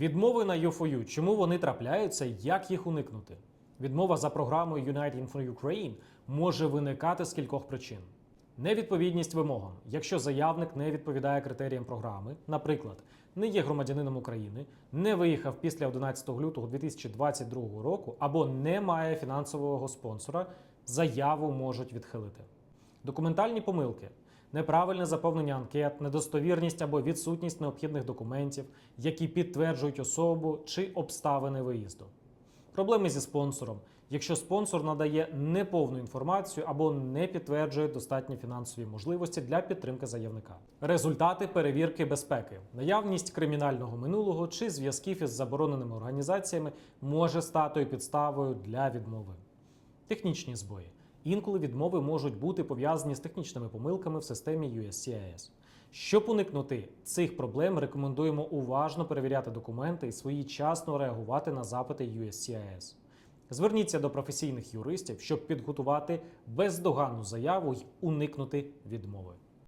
Відмови на U4U. Чому вони трапляються? Як їх уникнути? Відмова за програмою United for Ukraine може виникати з кількох причин. Невідповідність вимогам. Якщо заявник не відповідає критеріям програми, наприклад, не є громадянином України, не виїхав після 11 лютого 2022 року або не має фінансового спонсора, заяву можуть відхилити. Документальні помилки, неправильне заповнення анкет, недостовірність або відсутність необхідних документів, які підтверджують особу чи обставини виїзду. Проблеми зі спонсором, якщо спонсор надає неповну інформацію або не підтверджує достатні фінансові можливості для підтримки заявника. Результати перевірки безпеки, наявність кримінального минулого чи зв'язків із забороненими організаціями може стати підставою для відмови. Технічні збої. Інколи відмови можуть бути пов'язані з технічними помилками в системі USCIS. Щоб уникнути цих проблем, рекомендуємо уважно перевіряти документи і своєчасно реагувати на запити USCIS. Зверніться до професійних юристів, щоб підготувати бездоганну заяву й уникнути відмови.